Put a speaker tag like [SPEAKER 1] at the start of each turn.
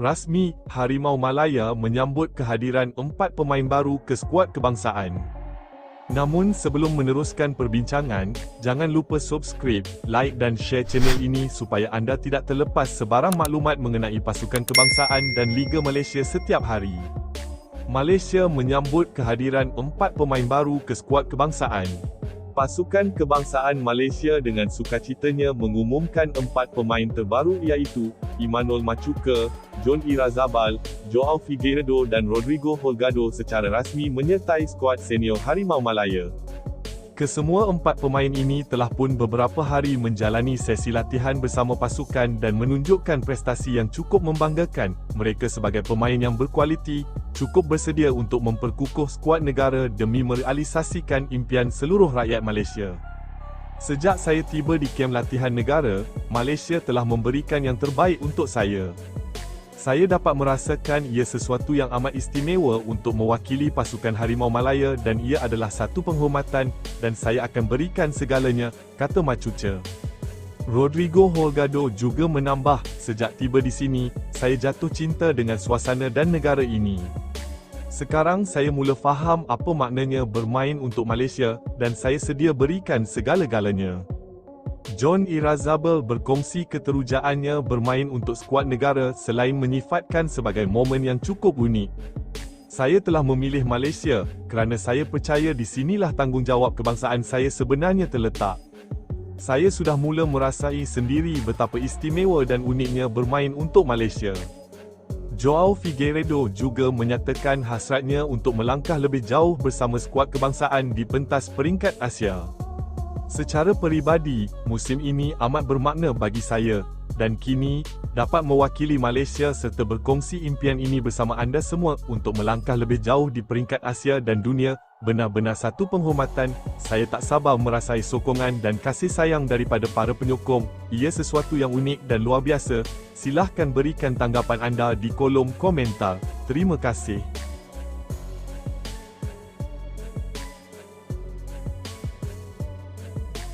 [SPEAKER 1] Rasmi, Harimau Malaya menyambut kehadiran empat pemain baru ke skuad kebangsaan. Namun sebelum meneruskan perbincangan, jangan lupa subscribe, like dan share channel ini supaya anda tidak terlepas sebarang maklumat mengenai pasukan kebangsaan dan Liga Malaysia setiap hari. Malaysia menyambut kehadiran empat pemain baru ke skuad kebangsaan. Pasukan Kebangsaan Malaysia dengan sukacitanya mengumumkan empat pemain terbaru iaitu Imanol Machuca, John Irazabal, Joao Figueiredo dan Rodrigo Holgado secara rasmi menyertai skuad senior Harimau Malaya. Kesemua empat pemain ini telah pun beberapa hari menjalani sesi latihan bersama pasukan dan menunjukkan prestasi yang cukup membanggakan. Mereka sebagai pemain yang berkualiti, cukup bersedia untuk memperkukuh skuad negara demi merealisasikan impian seluruh rakyat Malaysia. Sejak saya tiba di kem latihan negara, Malaysia telah memberikan yang terbaik untuk saya. Saya dapat merasakan ia sesuatu yang amat istimewa untuk mewakili pasukan Harimau Malaya dan ia adalah satu penghormatan dan saya akan berikan segalanya, kata Machuca. Rodrigo Holgado juga menambah, sejak tiba di sini, saya jatuh cinta dengan suasana dan negara ini. Sekarang saya mula faham apa maknanya bermain untuk Malaysia dan saya sedia berikan segala-galanya. John Irazabal berkongsi keterujaannya bermain untuk skuad negara selain menyifatkan sebagai momen yang cukup unik. Saya telah memilih Malaysia kerana saya percaya di sinilah tanggungjawab kebangsaan saya sebenarnya terletak. Saya sudah mula merasai sendiri betapa istimewa dan uniknya bermain untuk Malaysia. Joao Figueiredo juga menyatakan hasratnya untuk melangkah lebih jauh bersama skuad kebangsaan di pentas peringkat Asia. Secara peribadi, musim ini amat bermakna bagi saya dan kini dapat mewakili Malaysia serta berkongsi impian ini bersama anda semua untuk melangkah lebih jauh di peringkat Asia dan dunia benar-benar satu penghormatan. Saya tak sabar merasai sokongan dan kasih sayang daripada para penyokong. Ia sesuatu yang unik dan luar biasa. Silahkan berikan tanggapan anda di kolom komentar. Terima kasih.